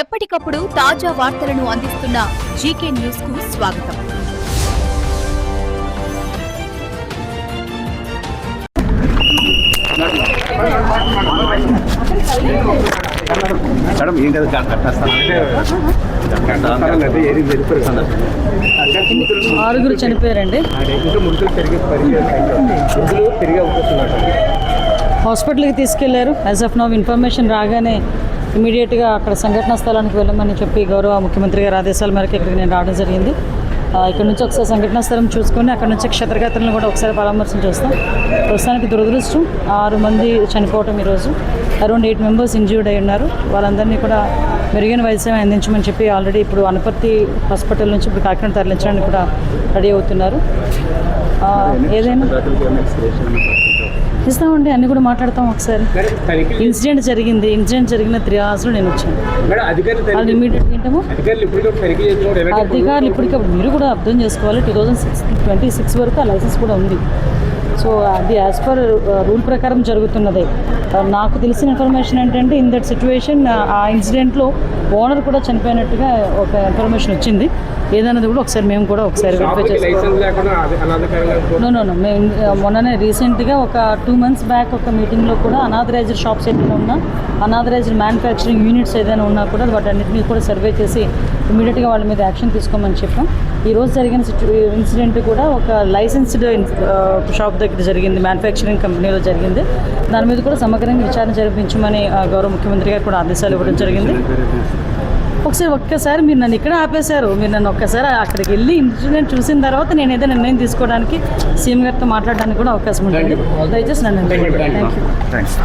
ఎప్పటికప్పుడు తాజా వార్తలను అందిస్తున్న జీకే న్యూస్కు స్వాగతం. మేడం ఏం కదా ఆరుగురు చనిపోయారండి. హాస్పిటల్కి తీసుకెళ్ళారు. యాజ్ ఆఫ్ నౌ ఇన్ఫర్మేషన్ రాగానే ఇమీడియట్గా అక్కడ సంఘటనా స్థలానికి వెళ్ళమని చెప్పి గౌరవ ముఖ్యమంత్రి గారి ఆదేశాల మేరకు ఇక్కడికి నేను రావడం జరిగింది. ఇక్కడ నుంచి ఒకసారి సంఘటనా స్థలం చూసుకొని అక్కడ నుంచి క్షత్రగాత్రలను కూడా ఒకసారి పరామర్శం చేస్తాం. ప్రస్తుతానికి దురదృష్టం ఆరు మంది చనిపోవటం ఈరోజు. అరౌండ్ ఎయిట్ మెంబర్స్ ఇంజ్యూర్డ్ అయి ఉన్నారు. వాళ్ళందరినీ కూడా మెరుగైన వైద్యం అందించమని చెప్పి ఆల్రెడీ ఇప్పుడు అనపర్తి హాస్పిటల్ నుంచి ఇప్పుడు కాకినాడ తరలించడానికి కూడా రెడీ అవుతున్నారు. ఏదైనా ఇస్తామండి అన్ని కూడా మాట్లాడతాం ఒకసారి. ఇన్సిడెంట్ జరిగింది ఇన్సిడెంట్ జరిగిన త్రీ అవర్స్లో నేను వచ్చాను. అధికారులు ఏంటమో ఇప్పటికప్పుడు మీరు కూడా అర్థం చేసుకోవాలి two thousand six twenty six వరకు ఆ లైసెన్స్ కూడా ఉంది. సో అది యాజ్ పర్ రూల్ ప్రకారం జరుగుతున్నదే. ఆ, నాకు తెలిసిన ఇన్ఫర్మేషన్ ఏంటంటే ఇన్ దట్ సిచ్యువేషన్ ఆ ఇన్సిడెంట్లో ఓనర్ కూడా చనిపోయినట్టుగా ఒక ఇన్ఫర్మేషన్ వచ్చింది. ఏదన్నది కూడా ఒకసారి మేము కూడా ఒకసారి వెరిఫై నో మేము ఆ, మొన్ననే రీసెంట్గా ఒక టూ మంత్స్ బ్యాక్ ఒక మీటింగ్లో కూడా అనాథరైజ్డ్ షాప్స్ ఏదైనా ఉన్నా అనాథరైజ్డ్ మ్యానుఫ్యాక్చరింగ్ యూనిట్స్ ఏదైనా ఉన్నా కూడా వాటన్నిటిని కూడా సర్వే చేసి ఇమీడియట్గా వాళ్ళ మీద యాక్షన్ తీసుకోమని చెప్పాం. ఈ రోజు జరిగిన సిచ్యు ఇన్సిడెంట్ కూడా ఒక లైసెన్స్డ్ షాప్ దగ్గర జరిగింది. మ్యానుఫ్యాక్చరింగ్ కంపెనీలో జరిగింది. దాని మీద కూడా సమగ్రంగా విచారణ జరిపించమని గౌరవ ముఖ్యమంత్రి గారు కూడా ఆదేశాలు ఇవ్వడం జరిగింది. ఒకసారి ఒక్కసారి మీరు నన్ను ఇక్కడ ఆపేశారు. మీరు నన్ను ఒక్కసారి అక్కడికి వెళ్ళి ఇన్సిడెంట్ చూసిన తర్వాత నేను ఏదైనా నిర్ణయం తీసుకోవడానికి సీఎం గారితో మాట్లాడడానికి కూడా అవకాశం ఉంటుంది. దయచేసి నన్ను థ్యాంక్ యూ